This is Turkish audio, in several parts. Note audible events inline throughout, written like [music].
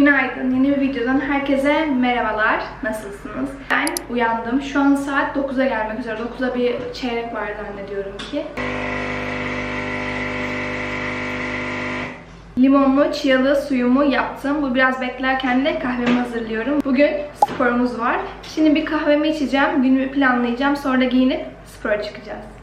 Günaydın. Yeni bir videodan herkese merhabalar. Nasılsınız? Ben uyandım. Şu an saat 9'a gelmek üzere. 9'a bir çeyrek var zannediyorum ki. Limonlu, chialı suyumu yaptım. Bu biraz beklerken de kahvemi hazırlıyorum. Bugün sporumuz var. Şimdi bir kahvemi içeceğim. Günümü planlayacağım. Sonra giyinip spora çıkacağız.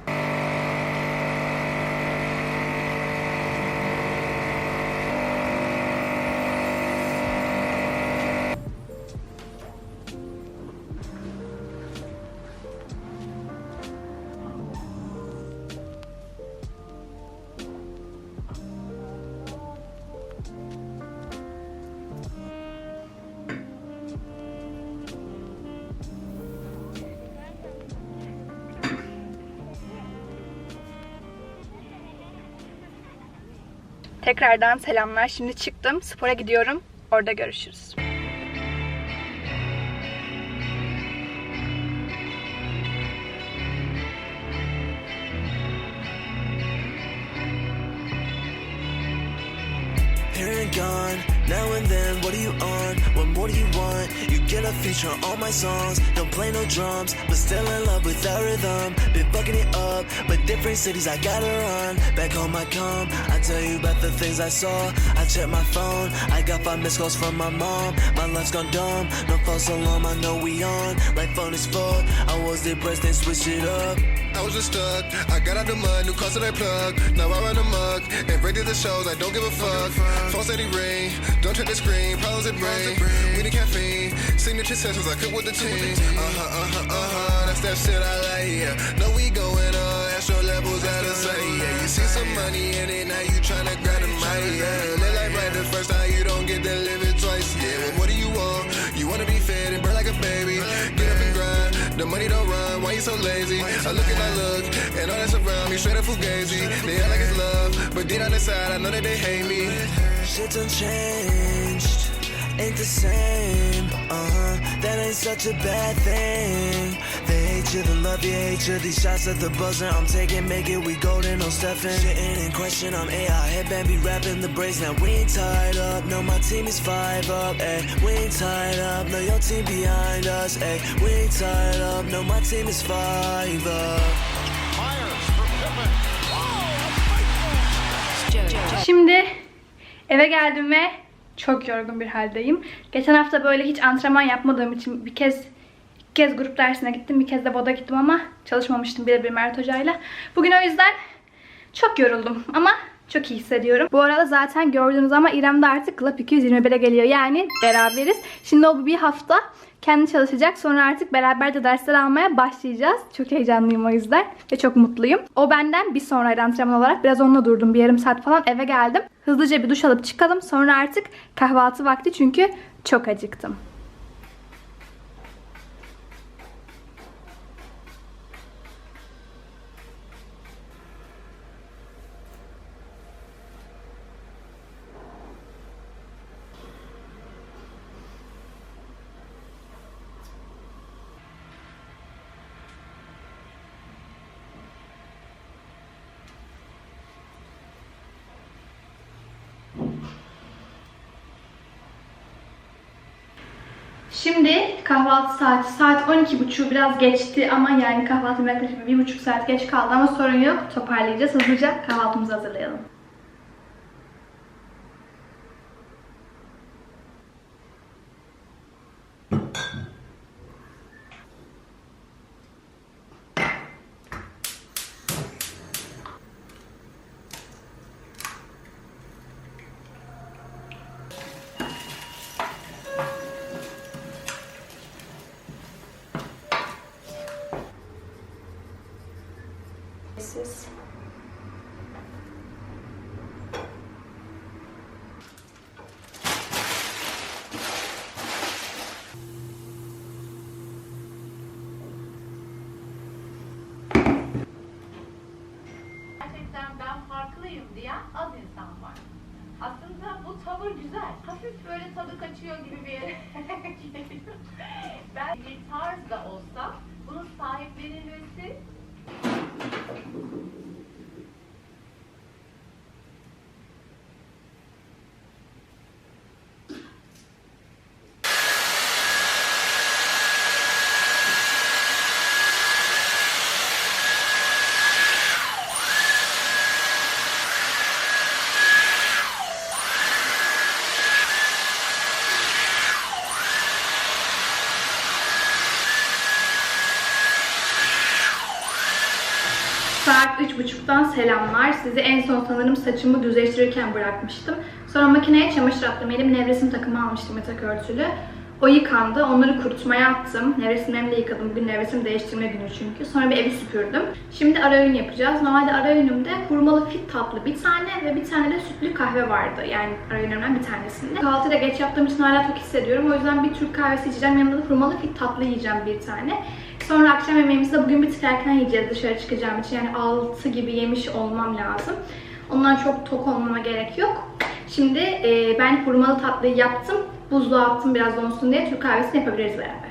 Tekrardan selamlar. Şimdi çıktım. Spora gidiyorum. Orada görüşürüz. Here and gone, now and then, what are you on? What more do you want? Get a feature on all my songs. Don't play no drums, but still in love with the rhythm. Been fucking it up, but different cities I gotta run. Back home I come, I tell you about the things I saw. I check my phone, I got five missed calls from my mom. My life's gone dumb, no false alarm, I know we on. Like phone is full, I was depressed, then switched it up. I was just stuck. I got out the mud, new cars that I plug. Now I run amok and to the shows. I don't give a fuck. Phone steady ring. Don't check the screen. Problems it bring. We need caffeine. Signature sessions. I cook with the team. Uh huh, uh huh, uh huh. That's that shit I like. Yeah. No, we going on. Astro levels out of sight. Yeah. You see some money in it. Now you tryna grab the mic. Yeah. Live like right the first time. You don't get to live it twice. Yeah. Well, what do you want? You wanna be fed and burn like a baby. Get up and grind. The money don't I look and I look, and all that's around me, straight up fugazi. They act like it's love, but deep down inside, I know that they hate me. Shit done changed, ain't the same. Uh huh, that ain't such a bad thing. They hate you, the love you, hate you. These shots at the buzzer, I'm taking, make it, we golden, no Stephen. Sitting in question, I'm AI, headband be rapping the brace. Now we ain't tied up, no, my team is five up, ayy. We ain't tied up, no, your team behind us, ayy. We ain't tied up, no, my team is five up. Şimdi eve geldim ve çok yorgun bir haldeyim. Geçen hafta böyle hiç antrenman yapmadığım için bir kez iki kez grup dersine gittim. Bir kez de boda gittim ama çalışmamıştım birebir Mert Hoca'yla. Bugün o yüzden çok yoruldum ama çok iyi hissediyorum. Bu arada zaten gördüğünüz ama İrem de artık Club 221'e geliyor. Yani beraberiz. Şimdi o bir hafta kendi çalışacak. Sonra artık beraber de dersler almaya başlayacağız. Çok heyecanlıyım o yüzden. Ve çok mutluyum. O benden bir sonraydı antrenman olarak. Biraz onunla durdum. Bir yarım saat falan eve geldim. Hızlıca bir duş alıp çıkalım. Sonra artık kahvaltı vakti çünkü çok acıktım. Şimdi kahvaltı saati. Saat 12.30 biraz geçti ama yani kahvaltı yaklaşık bir buçuk saat geç kaldı ama sorun yok. Toparlayacağız. Hızlıca kahvaltımızı hazırlayalım. Siz. gerçekten ben farklıyım diyen az insan var. Aslında bu tavır güzel. Hafif böyle tadı kaçıyor gibi bir yere [laughs] ben bir tarz da olsa bunun sahiplenilmesi 3.30'dan selamlar. Sizi en son sanırım saçımı düzleştirirken bırakmıştım. Sonra makineye çamaşır attım. Elim nevresim takımı almıştım yatak örtülü. O yıkandı. Onları kurutmaya attım. Nevresimlerimi de yıkadım. Bugün nevresim değiştirme günü çünkü. Sonra bir evi süpürdüm. Şimdi ara öğün yapacağız. Normalde ara öğünümde hurmalı fit tatlı bir tane ve bir tane de sütlü kahve vardı. Yani ara öğünümden bir tanesinde. Kahvaltıyı da geç yaptığım için hala tok hissediyorum. O yüzden bir Türk kahvesi içeceğim. Yanında da hurmalı fit tatlı yiyeceğim bir tane. Sonra akşam yemeğimizi de bugün bir tık yiyeceğiz dışarı çıkacağım için. Yani 6 gibi yemiş olmam lazım. Ondan çok tok olmama gerek yok. Şimdi e, ben hurmalı tatlıyı yaptım. Buzluğa attım biraz donsun diye. Türk kahvesini yapabiliriz beraber.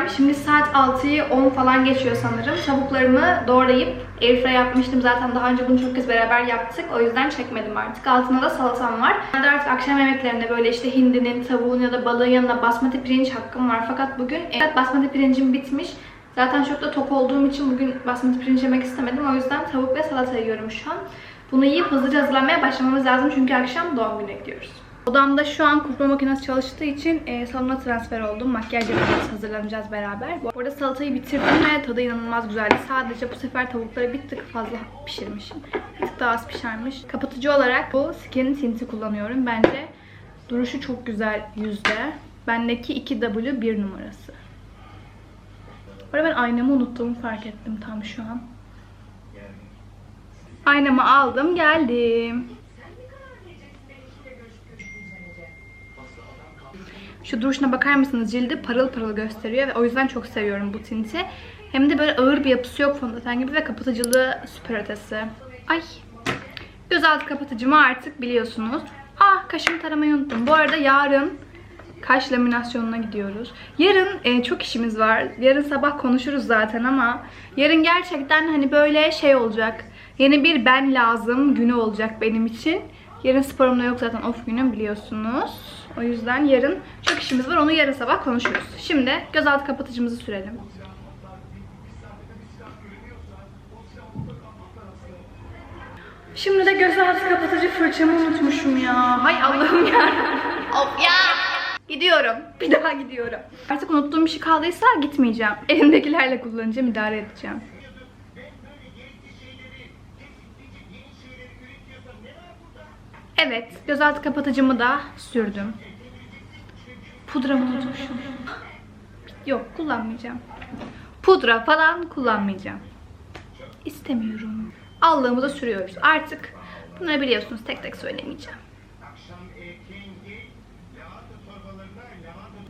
Selam. Şimdi saat 6'yı 10 falan geçiyor sanırım. Tavuklarımı doğrayıp airfryer yapmıştım. Zaten daha önce bunu çok kez beraber yaptık. O yüzden çekmedim artık. Altında da salatam var. Ben de artık akşam yemeklerinde böyle işte hindinin, tavuğun ya da balığın yanına basmati pirinç hakkım var. Fakat bugün evet, basmati pirincim bitmiş. Zaten çok da tok olduğum için bugün basmati pirinç yemek istemedim. O yüzden tavuk ve salata yiyorum şu an. Bunu yiyip hızlıca hazırlanmaya başlamamız lazım çünkü akşam doğum gününe gidiyoruz. Odamda şu an kurutma makinesi çalıştığı için e, salona transfer oldum. Makyaj yapacağız, hazırlanacağız beraber. Bu arada salatayı bitirdim ve tadı inanılmaz güzeldi. Sadece bu sefer tavukları bir tık fazla pişirmişim. Bir tık daha az pişermiş. Kapatıcı olarak bu Skin Tint'i kullanıyorum. Bence duruşu çok güzel yüzde. Bendeki 2W 1 numarası. Bu arada ben aynamı unuttuğumu fark ettim tam şu an. Aynamı aldım, geldim. Şu duruşuna bakar mısınız? Cildi parıl parıl gösteriyor ve o yüzden çok seviyorum bu tinti. Hem de böyle ağır bir yapısı yok fondöten gibi ve kapatıcılığı süper ötesi. Ay. Gözaltı kapatıcımı artık biliyorsunuz. Ah kaşımı taramayı unuttum. Bu arada yarın kaş laminasyonuna gidiyoruz. Yarın e, çok işimiz var. Yarın sabah konuşuruz zaten ama yarın gerçekten hani böyle şey olacak. Yeni bir ben lazım günü olacak benim için. Yarın sporum da yok zaten off günüm biliyorsunuz. O yüzden yarın çok işimiz var. Onu yarın sabah konuşuruz. Şimdi gözaltı kapatıcımızı sürelim. Şimdi de gözaltı kapatıcı fırçamı unutmuşum ya. Hay Allah'ım ya. of ya. Gidiyorum. Bir daha gidiyorum. Artık unuttuğum bir şey kaldıysa gitmeyeceğim. Elimdekilerle kullanacağım, idare edeceğim. Evet, gözaltı kapatıcımı da sürdüm. Pudramı unutmuşum. Yok, kullanmayacağım. Pudra falan kullanmayacağım. İstemiyorum. Allığımı da sürüyoruz. Artık bunları biliyorsunuz tek tek söylemeyeceğim.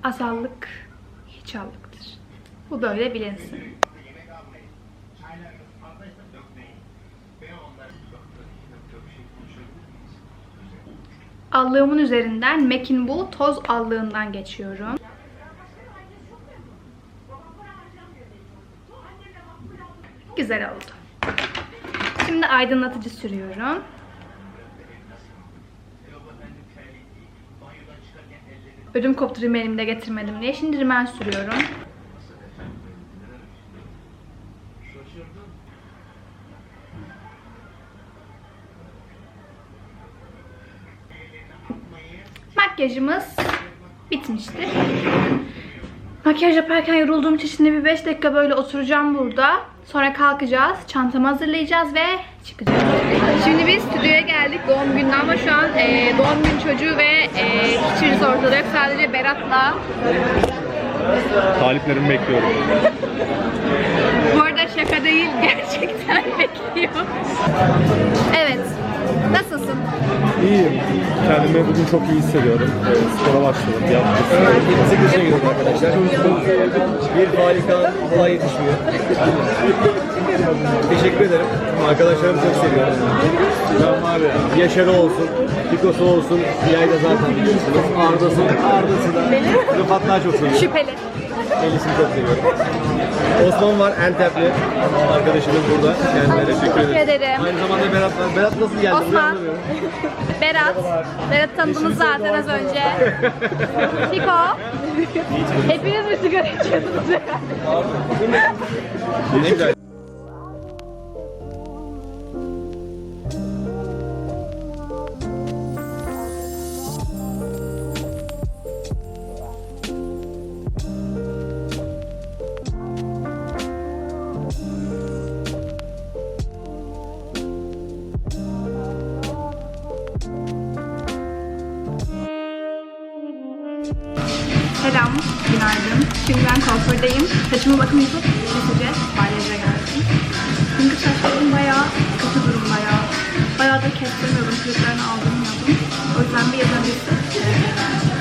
Azallık hiç allıktır. Bu böyle bilinsin. Allığımın üzerinden Mac'in bu toz allığından geçiyorum. Güzel oldu. Şimdi aydınlatıcı sürüyorum. Ödüm koptu rimelimi de getirmedim diye. Şimdi rimel sürüyorum. Makyajımız bitmişti. Makyaj yaparken yorulduğum için şimdi bir 5 dakika böyle oturacağım burada. Sonra kalkacağız, çantamı hazırlayacağız ve çıkacağız. Şimdi biz stüdyoya geldik doğum gününe ama şu an e, doğum günü çocuğu ve e, hiçbirisi ortada yok. Sadece Berat'la. Taliplerimi bekliyorum. Bu arada şaka değil, [laughs] gerçekten bekliyor. Evet, Nasılsın? İyiyim. Kendimi bugün çok iyi hissediyorum. Ee, spora başladım. Hafta 28 yaşına girdim arkadaşlar. Bir harika olay yetişmiyor. Teşekkür ederim. Arkadaşlarımı çok seviyorum. Var ya. Yaşar'ı olsun, Pikosu olsun, Hilal'i de zaten biliyorsunuz. Arda'sı, Arda'sı da. Rıfat daha çok seviyorum. Şüpheli. Elisini çok seviyorum. Osman var, Entepli. Arkadaşımız burada. Kendilerine teşekkür Teşekkür ederim. ederim. Aynı zamanda Berat var. Berat nasıl geldi? Osman. [laughs] Berat. Berat tanıdınız zaten az önce. [laughs] Fiko. Hepiniz mi sigara içiyorsunuz? Ne güzel. Bayağı da kestirmiyordum. Kliplerini aldırmıyordum. O yüzden bir yazabilirsin.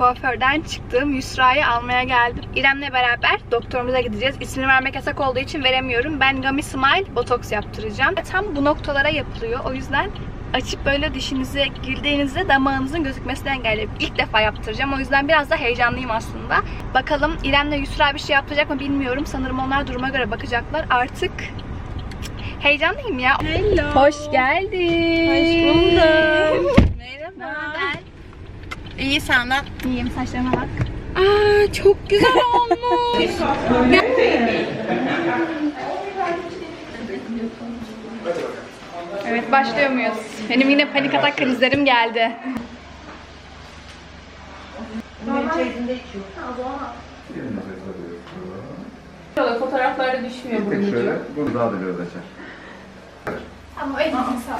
Kuaförden çıktım. Yusra'yı almaya geldim. İrem'le beraber doktorumuza gideceğiz. İsmini vermek yasak olduğu için veremiyorum. Ben Gummy Smile botoks yaptıracağım. Tam bu noktalara yapılıyor. O yüzden açıp böyle dişinize girdiğinizde damağınızın gözükmesini engelleyip ilk defa yaptıracağım. O yüzden biraz da heyecanlıyım aslında. Bakalım İrem'le Yusra bir şey yaptıracak mı bilmiyorum. Sanırım onlar duruma göre bakacaklar. Artık heyecanlıyım ya. Hello. Hoş geldin. Hoş buldum. [laughs] Merhaba. İyi senden. İyiyim saçlarıma bak. Aa çok güzel olmuş. Evet başlıyor muyuz? Benim yine panik atak krizlerim geldi. Fotoğraflarda düşmüyor bu Şöyle, bunu daha da biraz açar. Ama elinizi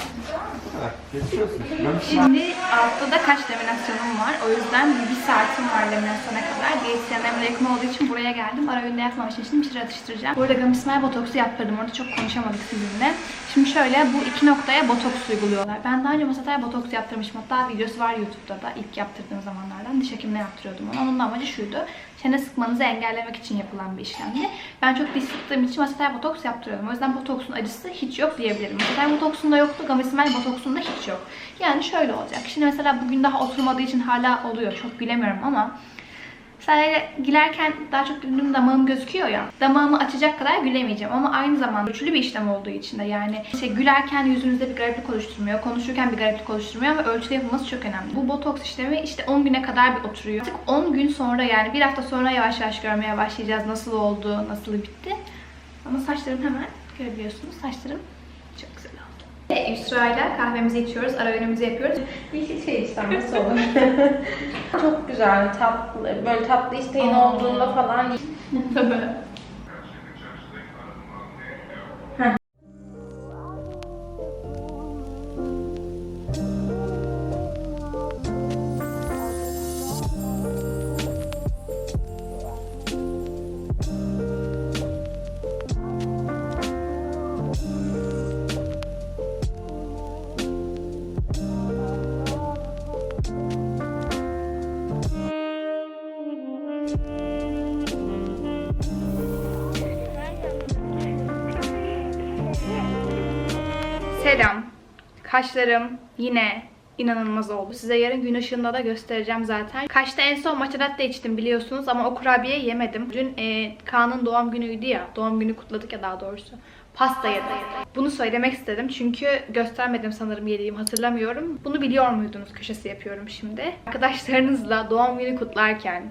Şimdi haftada kaç laminasyonum var. O yüzden bir, saatim var laminasyona kadar. Diyetisyenlerimle yakın olduğu için buraya geldim. Ara öğünde yapmam için şimdi bir şeyler atıştıracağım. Burada gamismel botoksu yaptırdım. Orada çok konuşamadık sizinle. Şimdi şöyle bu iki noktaya botoks uyguluyorlar. Ben daha önce masataya botoks yaptırmışım. Hatta videosu var YouTube'da da ilk yaptırdığım zamanlardan. Diş hekimine yaptırıyordum onu. Onun da amacı şuydu. Çene sıkmanızı engellemek için yapılan bir işlemdi. Ben çok diş sıktığım için masataya botoks yaptırıyordum. O yüzden botoksun acısı hiç yok diyebilirim. Masataya botoksun da yoktu. Gamismel botoksun da hiç yok. Yani şöyle olacak. Şimdi mesela bugün daha oturmadığı için hala oluyor. Çok bilemiyorum ama Sadece gülerken daha çok güldüğüm damağım gözüküyor ya. Damağımı açacak kadar gülemeyeceğim ama aynı zamanda ölçülü bir işlem olduğu için de yani işte gülerken yüzünüzde bir gariplik oluşturmuyor, konuşurken bir gariplik oluşturmuyor ama ölçülü yapılması çok önemli. Bu botoks işlemi işte 10 güne kadar bir oturuyor. Artık 10 gün sonra yani bir hafta sonra yavaş yavaş görmeye başlayacağız nasıl oldu, nasıl bitti. Ama saçlarım hemen görebiliyorsunuz. Saçlarım ile kahvemizi içiyoruz, ara öğünümüzü yapıyoruz. Bir şey içsem nasıl olur? [laughs] çok güzel tatlı. Böyle tatlı isteğin olduğunda falan Tabii. [laughs] Kaşlarım yine inanılmaz oldu. Size yarın gün ışığında da göstereceğim zaten. Kaşta en son matcha latte içtim biliyorsunuz ama o kurabiye yemedim. Dün e, Kaan'ın doğum günüydü ya. Doğum günü kutladık ya daha doğrusu. Pasta yedim. Bunu söylemek istedim çünkü göstermedim sanırım yediğim hatırlamıyorum. Bunu biliyor muydunuz köşesi yapıyorum şimdi. Arkadaşlarınızla doğum günü kutlarken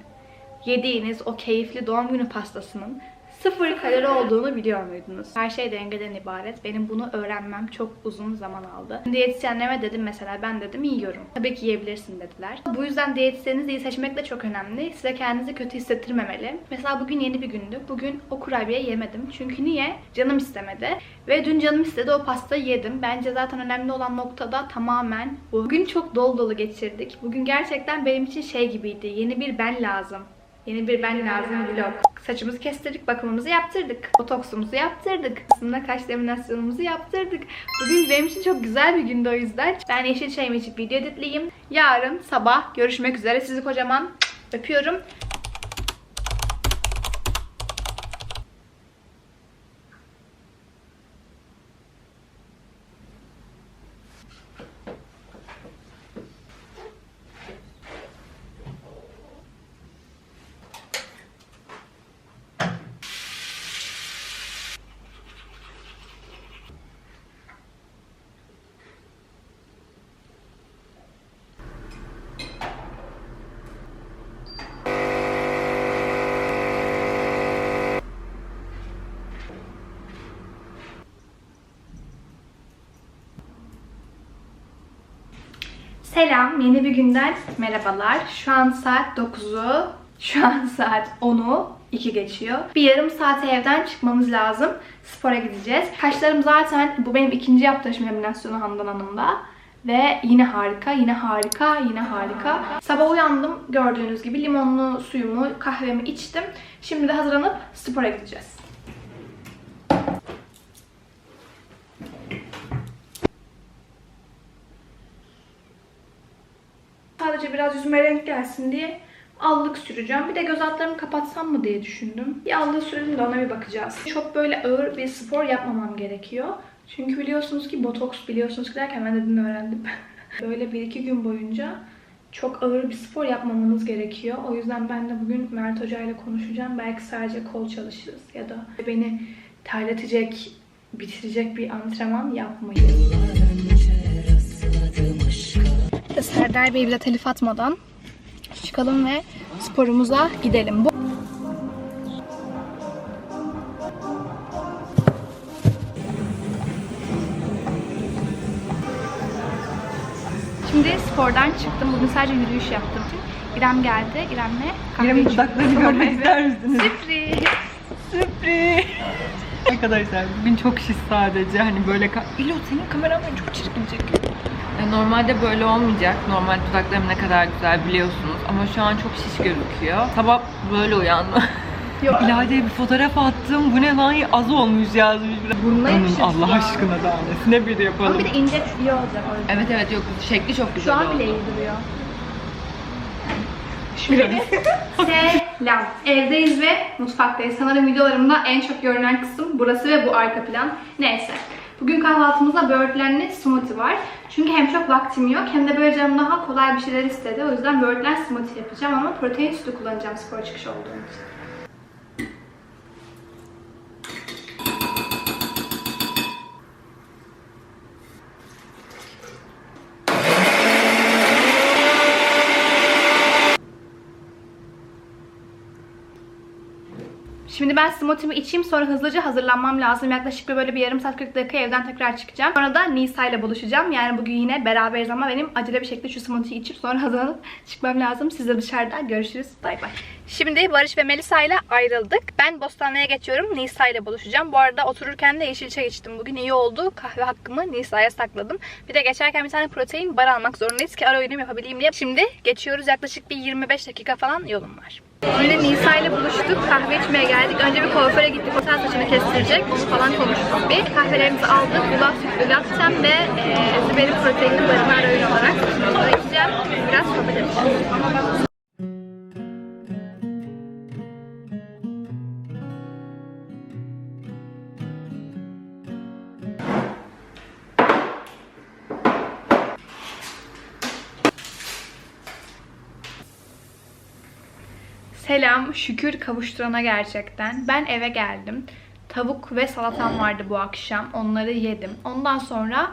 yediğiniz o keyifli doğum günü pastasının sıfır kalori olduğunu biliyor muydunuz? Her şey dengeden ibaret. Benim bunu öğrenmem çok uzun zaman aldı. Diyetisyenlerime dedim mesela ben dedim yiyorum. Tabii ki yiyebilirsin dediler. Bu yüzden diyetisyeninizi iyi seçmek de çok önemli. Size kendinizi kötü hissettirmemeli. Mesela bugün yeni bir gündü. Bugün o kurabiye yemedim. Çünkü niye? Canım istemedi. Ve dün canım istedi o pastayı yedim. Bence zaten önemli olan noktada tamamen bu. Bugün çok dolu dolu geçirdik. Bugün gerçekten benim için şey gibiydi. Yeni bir ben lazım. Yeni bir ben lazım vlog. Saçımızı kestirdik, bakımımızı yaptırdık. Botoksumuzu yaptırdık. Aslında kaş laminasyonumuzu yaptırdık. Bugün benim için çok güzel bir gündü o yüzden. Ben yeşil çayımı içip video editleyeyim. Yarın sabah görüşmek üzere. Sizi kocaman öpüyorum. Selam, yeni bir günden merhabalar. Şu an saat 9'u, şu an saat 10'u 2 geçiyor. Bir yarım saate evden çıkmamız lazım. Spora gideceğiz. Kaşlarım zaten, bu benim ikinci yaptığım laminasyonu Handan Hanım'da. Ve yine harika, yine harika, yine harika. Sabah uyandım gördüğünüz gibi limonlu suyumu, kahvemi içtim. Şimdi de hazırlanıp spora gideceğiz. Biraz yüzüme renk gelsin diye allık süreceğim. Bir de göz altlarımı kapatsam mı diye düşündüm. Bir allığı sürelim de ona bir bakacağız. Çok böyle ağır bir spor yapmamam gerekiyor. Çünkü biliyorsunuz ki botoks biliyorsunuz ki derken ben de dün öğrendim. [laughs] böyle bir iki gün boyunca çok ağır bir spor yapmamanız gerekiyor. O yüzden ben de bugün Mert Hoca ile konuşacağım. Belki sadece kol çalışırız ya da beni terletecek, bitirecek bir antrenman yapmayız. Serdar Bey bile telif atmadan çıkalım ve sporumuza gidelim. Bu Şimdi spordan çıktım. Bugün sadece yürüyüş yaptım. İrem geldi. İrem'le kahve İrem'in dudaklarını görmek ister misiniz? Sürpriz. Sürpriz. [laughs] Arkadaşlar bugün çok şiş sadece hani böyle İlo senin kameran beni çok çirkin çekiyor. E, Normalde böyle olmayacak. Normal dudaklarım ne kadar güzel biliyorsunuz. Ama şu an çok şiş gözüküyor. Sabah böyle uyandım. [laughs] Yok. İlayda'ya bir fotoğraf attım. Bu ne lan az olmuş yazmış. Hanım, yakışır Allah aşkına daha nesine bir yapalım. Ama bir de ince iyi olacak o yüzden. Evet evet yok şekli çok güzel Şu an bile iyi duruyor. [laughs] Selam. Evdeyiz ve mutfaktayız. Sanırım videolarımda en çok görünen kısım burası ve bu arka plan. Neyse. Bugün kahvaltımızda böğürtlenli smoothie var. Çünkü hem çok vaktim yok hem de böyle canım daha kolay bir şeyler istedi. O yüzden böğürtlen smoothie yapacağım ama protein sütü kullanacağım spor çıkışı olduğum için. Şimdi ben smoothie'mi içeyim sonra hızlıca hazırlanmam lazım. Yaklaşık bir böyle bir yarım saat 40 dakika evden tekrar çıkacağım. Sonra da Nisa ile buluşacağım. Yani bugün yine beraberiz ama benim acele bir şekilde şu smoothie'yi içip sonra hazırlanıp çıkmam lazım. Siz de dışarıda görüşürüz. Bay bay. Şimdi Barış ve Melisa ile ayrıldık. Ben Bostanlı'ya geçiyorum. Nisa ile buluşacağım. Bu arada otururken de yeşil çay içtim. Bugün iyi oldu. Kahve hakkımı Nisa'ya sakladım. Bir de geçerken bir tane protein bar almak zorundayız ki ara öğünüm yapabileyim diye. Şimdi geçiyoruz. Yaklaşık bir 25 dakika falan yolum var. Şimdi Nisa ile buluştuk. Kahve içmeye geldik. Önce bir kuaföre gittik. O saçını kestirecek. Falan konuştuk bir. Kahvelerimizi aldık. Yulaf sütlü latten ve e, Züberi proteinli barını ara öğün olarak saçımıza içeceğim. Biraz sohbet edeceğiz. Selam, şükür kavuşturana gerçekten. Ben eve geldim. Tavuk ve salatam vardı bu akşam. Onları yedim. Ondan sonra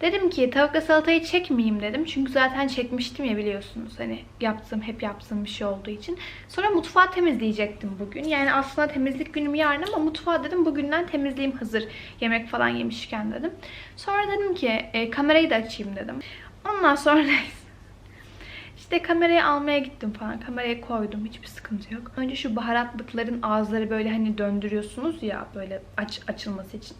dedim ki tavuk ve salatayı çekmeyeyim dedim. Çünkü zaten çekmiştim ya biliyorsunuz. Hani yaptığım, hep yaptığım bir şey olduğu için. Sonra mutfağı temizleyecektim bugün. Yani aslında temizlik günüm yarın ama mutfağı dedim bugünden temizleyeyim hazır. Yemek falan yemişken dedim. Sonra dedim ki e, kamerayı da açayım dedim. Ondan sonra. [laughs] İşte kamerayı almaya gittim falan. Kamerayı koydum. Hiçbir sıkıntı yok. Önce şu baharatlıkların ağızları böyle hani döndürüyorsunuz ya böyle aç, açılması için.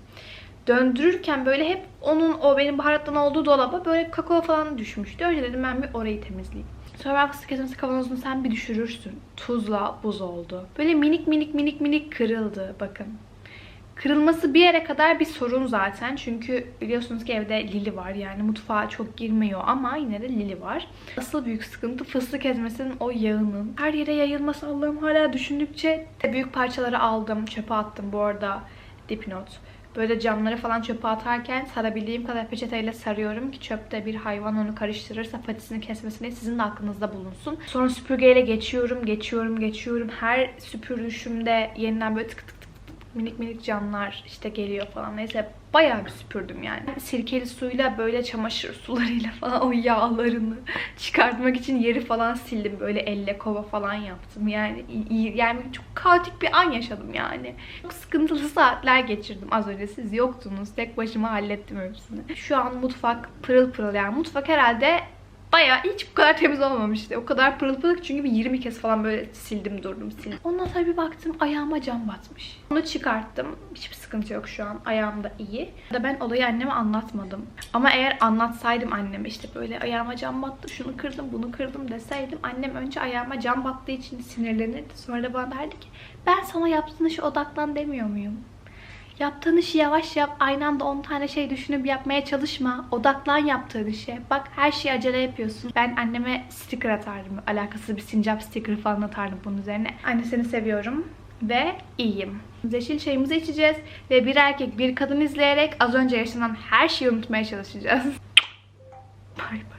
Döndürürken böyle hep onun o benim baharattan olduğu dolaba böyle kakao falan düşmüştü. Önce dedim ben bir orayı temizleyeyim. Sonra ben fıstık ezmesi kavanozunu sen bir düşürürsün. Tuzla buz oldu. Böyle minik minik minik minik kırıldı. Bakın. Kırılması bir yere kadar bir sorun zaten. Çünkü biliyorsunuz ki evde Lili var. Yani mutfağa çok girmiyor ama yine de Lili var. Asıl büyük sıkıntı fıstık ezmesinin o yağının her yere yayılması. Allah'ım hala düşündükçe büyük parçaları aldım. Çöpe attım bu arada. Dipnot. Böyle camları falan çöpe atarken sarabildiğim kadar peçeteyle sarıyorum ki çöpte bir hayvan onu karıştırırsa patisini kesmesini sizin de aklınızda bulunsun. Sonra süpürgeyle geçiyorum, geçiyorum, geçiyorum. Her süpürüşümde yeniden böyle tık tık minik minik camlar işte geliyor falan. Neyse bayağı bir süpürdüm yani. Sirkeli suyla böyle çamaşır sularıyla [laughs] falan o yağlarını çıkartmak için yeri falan sildim. Böyle elle kova falan yaptım. Yani yani çok kaotik bir an yaşadım yani. Çok sıkıntılı saatler geçirdim az önce. Siz yoktunuz. Tek başıma hallettim hepsini. Şu an mutfak pırıl pırıl yani. Mutfak herhalde Bayağı hiç bu kadar temiz olmamıştı. O kadar pırıl pırıl çünkü bir 20 kez falan böyle sildim durdum sildim. Ondan sonra bir baktım ayağıma cam batmış. Onu çıkarttım. Hiçbir sıkıntı yok şu an. Ayağım da iyi. Da ben olayı anneme anlatmadım. Ama eğer anlatsaydım anneme işte böyle ayağıma cam battı, şunu kırdım, bunu kırdım deseydim annem önce ayağıma cam battığı için sinirlenirdi. Sonra da bana derdi ki ben sana yaptığın işe odaklan demiyor muyum? Yaptığın işi yavaş yap. Aynı anda 10 tane şey düşünüp yapmaya çalışma. Odaklan yaptığın işe. Bak her şeyi acele yapıyorsun. Ben anneme sticker atardım. Alakasız bir sincap sticker falan atardım bunun üzerine. Anne seni seviyorum ve iyiyim. Yeşil çayımızı içeceğiz ve bir erkek bir kadın izleyerek az önce yaşanan her şeyi unutmaya çalışacağız. [laughs] Bay bay.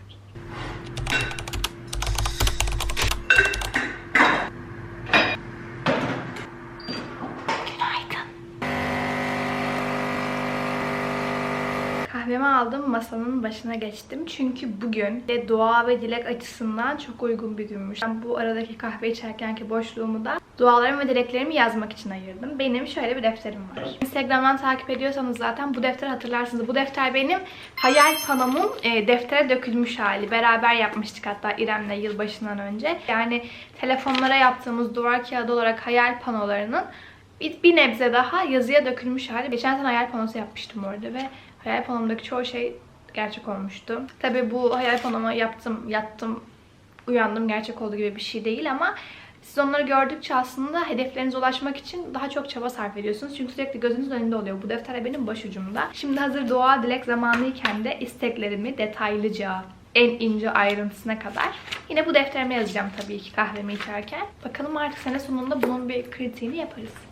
Kahvemi aldım, masanın başına geçtim. Çünkü bugün de dua ve dilek açısından çok uygun bir günmüş. Ben bu aradaki kahve içerkenki boşluğumu da dualarımı ve dileklerimi yazmak için ayırdım. Benim şöyle bir defterim var. Instagram'dan takip ediyorsanız zaten bu defteri hatırlarsınız. Bu defter benim hayal panomun e, deftere dökülmüş hali. Beraber yapmıştık hatta İrem'le yılbaşından önce. Yani telefonlara yaptığımız duvar kağıdı olarak hayal panolarının bir, bir nebze daha yazıya dökülmüş hali. Geçen sene hayal panosu yapmıştım orada ve hayal panomdaki çoğu şey gerçek olmuştu. Tabi bu hayal panoma yaptım, yattım, uyandım gerçek olduğu gibi bir şey değil ama siz onları gördükçe aslında hedeflerinize ulaşmak için daha çok çaba sarf ediyorsunuz. Çünkü sürekli gözünüzün önünde oluyor. Bu defter de benim başucumda. Şimdi hazır dua dilek zamanıyken de isteklerimi detaylıca en ince ayrıntısına kadar yine bu defterime yazacağım tabii ki kahvemi içerken. Bakalım artık sene sonunda bunun bir kritiğini yaparız.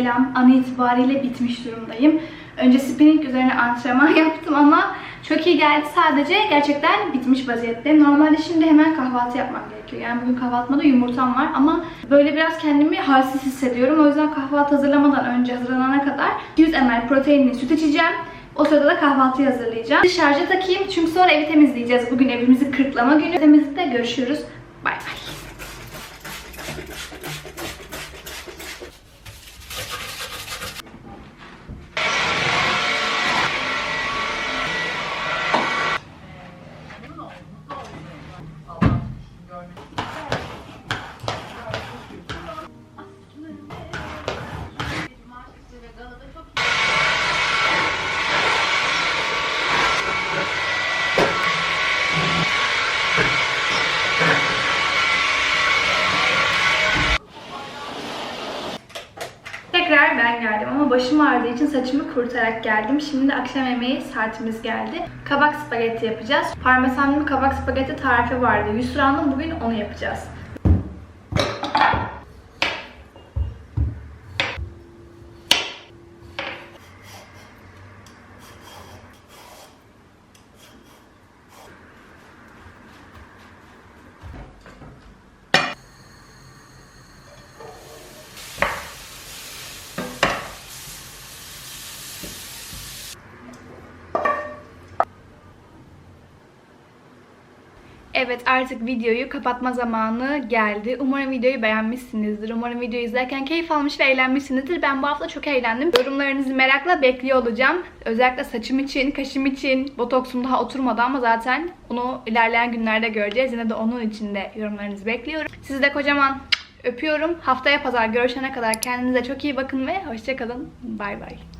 Selam. An itibariyle bitmiş durumdayım. Önce spinning üzerine antrenman [laughs] yaptım ama çok iyi geldi. Sadece gerçekten bitmiş vaziyette. Normalde şimdi hemen kahvaltı yapmam gerekiyor. Yani bugün kahvaltımda yumurtam var ama böyle biraz kendimi halsiz hissediyorum. O yüzden kahvaltı hazırlamadan önce hazırlanana kadar 200 ml proteinli süt içeceğim. O sırada da kahvaltıyı hazırlayacağım. Şarja takayım çünkü sonra evi temizleyeceğiz. Bugün evimizi kırklama günü. Temizlikte görüşürüz. Bay bay. Saçımı kurutarak geldim. Şimdi de akşam yemeği saatimiz geldi. Kabak spagetti yapacağız. Parmesanlı kabak spagetti tarifi vardı. Yusra'nın bugün onu yapacağız. Evet artık videoyu kapatma zamanı geldi. Umarım videoyu beğenmişsinizdir. Umarım videoyu izlerken keyif almış ve eğlenmişsinizdir. Ben bu hafta çok eğlendim. Yorumlarınızı merakla bekliyor olacağım. Özellikle saçım için, kaşım için. Botoksum daha oturmadı ama zaten onu ilerleyen günlerde göreceğiz. Yine de onun için de yorumlarınızı bekliyorum. Sizi de kocaman öpüyorum. Haftaya pazar görüşene kadar kendinize çok iyi bakın ve hoşçakalın. Bay bay.